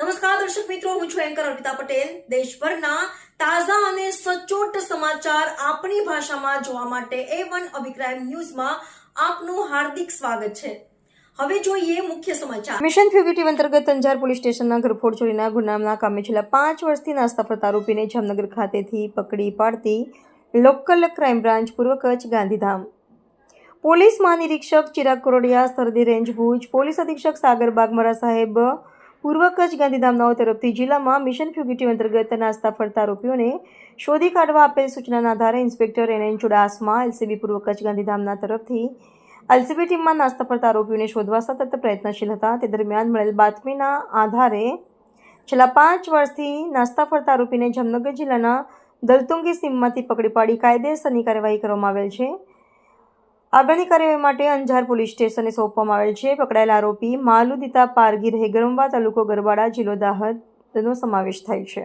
નમસ્કાર, દર્શક મિત્રો, હું છું એન્કર અર્પિતા પટેલ. દેશભરના તાજા અને સચોટ સમાચાર આપણી ભાષામાં જોવા માટે એ વન અભિક્રાઇમ ન્યૂઝમાં આપનું હાર્દિક સ્વાગત છે. હવે જોઈએ મુખ્ય સમાચાર. મિશન ફ્યુગેટિવ અંતર્ગત અંજાર પોલીસ સ્ટેશનના ઘરફોડ ચોરીના ગુનાના કામે છેલ્લા પાંચ વર્ષથી નાસ્તા ફરતા આરોપીને જામનગર ખાતેથી પકડી પાડતી લોકલ ક્રાઇમ બ્રાન્ચ પૂર્વ કચ્છ ગાંધીધામ. પોલીસ મહાનિરીક્ષક ચિરાગ કોરડિયા સરદી રેન્જ ભુજ, પોલીસ અધિક્ષક સાગર બાગમરા સાહેબ પૂર્વ કચ્છ ગાંધીધામનાઓ તરફથી જિલ્લામાં મિશન ફ્યુગેટિવ અંતર્ગત નાસ્તા ફરતા આરોપીઓને શોધી કાઢવા આપેલ સૂચનાના આધારે inspector N N Chudasama LCB પૂર્વ કચ્છ ગાંધીધામના તરફથી એલસીબી ટીમમાં નાસ્તા ફરતા આરોપીઓને શોધવા સતત પ્રયત્નશીલ હતા. તે દરમિયાન મળેલ બાતમીના આધારે છેલ્લા પાંચ વર્ષથી નાસ્તા ફરતા આરોપીને જામનગર જિલ્લાના દલતુંગી સીમમાંથી પકડી પાડી કાયદેસરની કાર્યવાહી કરવામાં આવેલ છે. આગળની કાર્યવાહી માટે અંજાર પોલીસ સ્ટેશને સોંપવામાં આવેલ છે. પકડાયેલા આરોપી માલુદિતા પારગી રહે ગરમવા તાલુકો ગરબાડા જિલ્લો દાહોદનો સમાવેશ થાય છે.